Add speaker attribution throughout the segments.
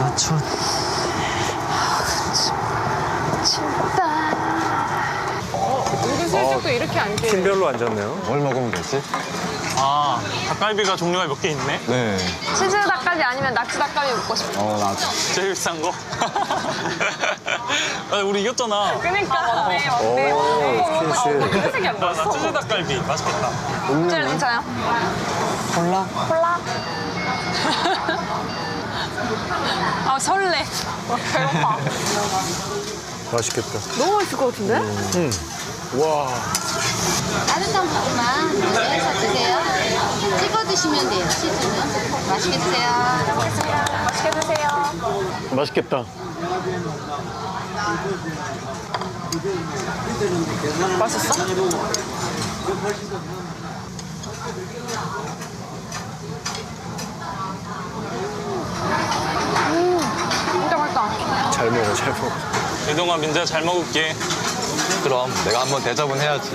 Speaker 1: 아 추워.
Speaker 2: 은근 슬쩍도 이렇게 앉게.
Speaker 3: 팀별로 앉았네요.
Speaker 4: 뭘 먹으면 되지?
Speaker 5: 아, 닭갈비가 종류가 몇 개 있네?
Speaker 4: 네.
Speaker 2: 치즈 닭갈비 아니면 낙지 닭갈비 먹고 싶어.
Speaker 4: 어, 나도.
Speaker 5: 제일 비싼 거? 아, 우리 이겼잖아.
Speaker 2: 그니까. 맞네, 맞네.
Speaker 3: 오, 스킨십.
Speaker 2: 회색이 안
Speaker 5: 나. 나 치즈 닭갈비. 맛있겠다.
Speaker 2: 진짜 괜찮아요?
Speaker 4: 콜라?
Speaker 2: 콜라. 아, 설레. 배고파.
Speaker 3: 맛있겠다.
Speaker 2: 너무 맛있을 것 같은데?
Speaker 3: 와.
Speaker 6: 따뜻한 밥만 해서 드세요. 찍어 드시면 돼요. 치즈는 맛있게 드세요.
Speaker 2: 맛있게 드세요.
Speaker 3: 맛있겠다.
Speaker 2: 맛있어? 음, 진짜 맛있다.
Speaker 3: 잘 먹어, 잘 먹어.
Speaker 5: 이동아, 민재야 잘 먹을게.
Speaker 4: 그럼 내가 한번 대접은 해야지.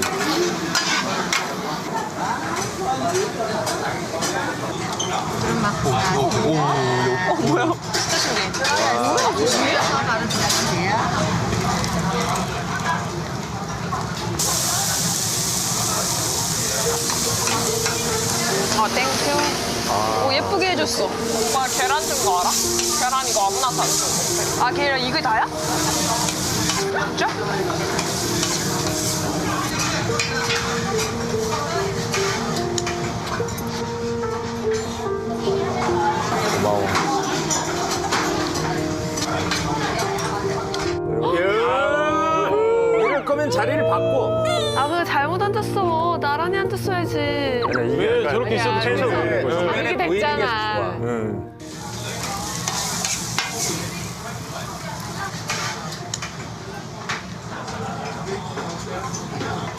Speaker 2: 아, 땡큐. 오, 예쁘게 해줬어. 오빠 계란 준 거 알아? 계란 이거 아무나 다 줘. 아, 계란 이게 다야? 진짜?
Speaker 4: 고마워.
Speaker 3: 이럴 거면 자리를 바꿔.
Speaker 7: 아, 그 잘못 앉았어. 앉았어야지.
Speaker 3: 왜
Speaker 5: 저렇게 있어도
Speaker 3: 거지.
Speaker 7: 이렇게 됐잖아.
Speaker 3: 응.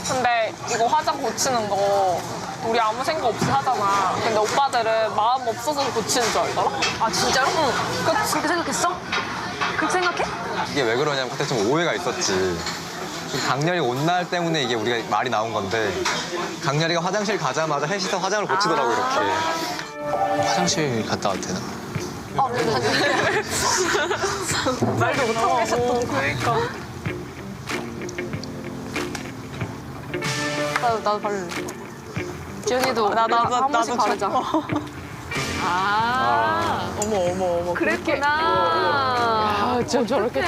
Speaker 2: 근데 이거 화장 고치는 거 우리 아무 생각 없이 하잖아. 근데 오빠들은 마음 없어서 고치는 줄 알더라? 아, 진짜로? 응. 그, 그렇게 생각했어? 그렇게 생각해?
Speaker 4: 이게 왜 그러냐면 그때 좀 오해가 있었지. 강렬이 온날 때문에 이게 우리가 말이 나온 건데 강렬이가 화장실 가자마자 셋이서 화장을 고치더라고 이렇게.
Speaker 1: 화장실 갔다 와도 되나?
Speaker 2: 말도 못하고 계셨던 그러니까. 나도, 나도 바를래. 지연이도 나, 나, 나, 한 번씩 바르자.
Speaker 7: 아,
Speaker 2: 어머, 어머, 어머.
Speaker 7: 그랬구나.
Speaker 2: 아, 진짜 저렇게.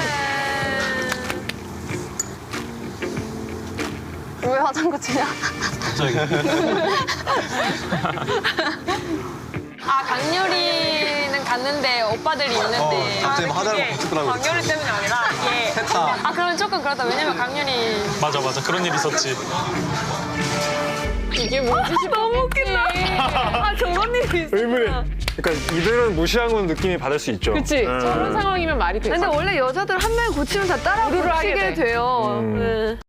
Speaker 2: 왜 화장 고치냐? 아, 강렬이는 갔는데 오빠들이 있는데.
Speaker 4: 어, 갑자기
Speaker 2: 아,
Speaker 4: 화장을 고치더라고요.
Speaker 2: 강렬이 때문이 아니라 이게.
Speaker 4: 셋다.
Speaker 2: 아, 그럼 조금 그렇다. 왜냐면 강렬이.
Speaker 5: 맞아, 맞아. 그런 일 있었지.
Speaker 2: 이게 뭐지?
Speaker 7: 너무 웃긴다. 아, 저런 일이 있어.
Speaker 3: 의문해. 그러니까 이들은 무시한 건 느낌이 받을 수 있죠.
Speaker 2: 그치.
Speaker 3: 응.
Speaker 2: 저런 상황이면 말이 되지.
Speaker 7: 근데 원래 여자들 한 명이 고치면 다 따라 고치게
Speaker 2: 돼.
Speaker 7: 돼요.
Speaker 3: 음.
Speaker 7: 네.